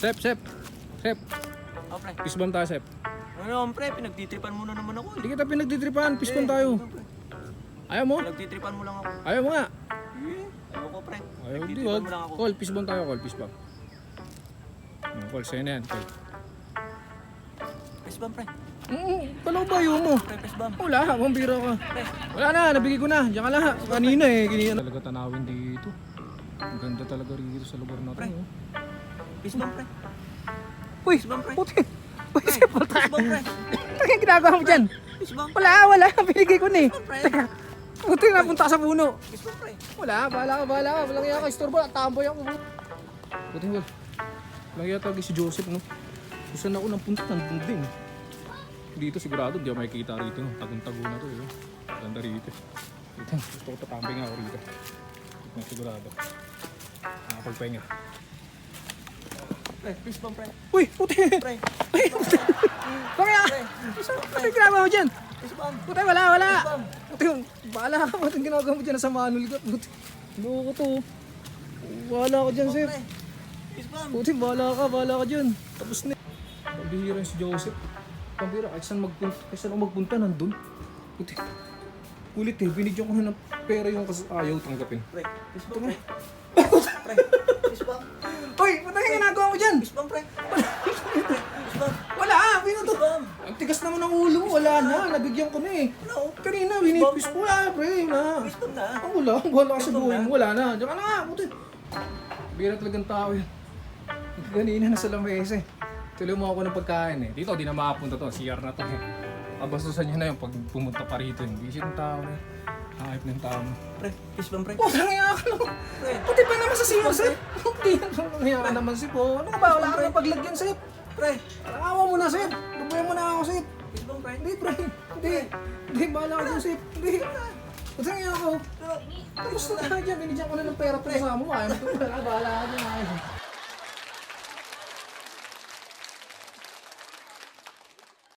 Sep, Sep. Sep, Oh, pre. fist bump tayo, Sep. Ano naman, pre? Pinagtitripan mo na naman ako. Hindi kita pinagtitripan, fist bump tayo. Ayaw mo? Pinagtitripan mo lang ako. Ayaw mo nga. Eh, ayoko, pre. Ayaw, di ako. Call, fist bump tayo, call, fist bump. Hmm, Call, sa'yo na yan, call. Fist bump, pre. Mm, kalaw ba ayaw mo? Pre, fist bump. Wala, mambira ka. Pre. Wala na, nabigay ko na. Diyan ka lang. Kanina eh. Kanina. Talaga tanawin dito. Ang ganda talaga rito sa lugar na to. oh. Pre. Uy, bump, pre. puti. Uy, Pre, puta. fist bump, pre. Ano yung ginagawa mo dyan? Wala, wala. Binigay ko na eh. Teka. Puti, napunta ka sa puno. Bump, pre. Wala, bahala ka, bahala ka. Walang iya ka, istorbo. Tamboy ako. Puti, wala. Walang iya talaga si Joseph, no? Kung saan ako nang punta, nandun din. Dito sigurado, hindi ako makikita rito. No? Tagong-tago na to. Eh. Ganda rito. Dito, gusto ko tatambay nga ako rito. Na sigurado. Nakapagpahinga. Pre, fist bump, pre. Uy, puti! Pre, Uy, puti! Bakit? pre. Ano yung ginagawa mo dyan? Puti, wala, wala! Puti, bahala ka. Ba't yung ginagawa mo dyan sa manul ka? Puti, ano ko to? Bahala ka dyan, Sir. Puti, bahala ka, bahala ka dyan. Tapos na. Pambihira si Joseph. Pambihira, kahit saan magpunta, kahit saan magpunta, nandun. Puti. Kulit eh, binigyan ko na ng pera yung kas ayaw tanggapin. Pre, bump, pre. Wala na, nabigyan ko na eh. Ano? Kanina, binipis ko, wala, pre, wala. Bump na. Ang wala, ang wala ka sa buhay mo, wala na. Diyan ka na puti. Bira talagang tao yan. Kanina nasa lamesa eh. Tuloy mo ako ng pagkain eh. Dito, di na makapunta to. CR na to eh. Kabastusan nyo na yung pag pumunta pa rito. Hindi siya ng tao na. Hayop ng tao mo. Pre, fist bump, pre. Oh, nangyaya ka naman. Pre. Puti pa naman sa CR, sir. Puti, nangyaya ka naman, sir. Oh, ano ka ba? Wala ka na paglagyan, sir. Pre, Awa mo na, sir. Dubuyan mo na ako, sir. Bump, pre. Hindi, pre. Hindi. Hindi, bahala ka sir. Hindi. Puti nangyaya ako. Tapos na tayo dyan, binigyan ko na ng pera para sa mo. Ayaw mo ito, bahala ka dyan. ayaw.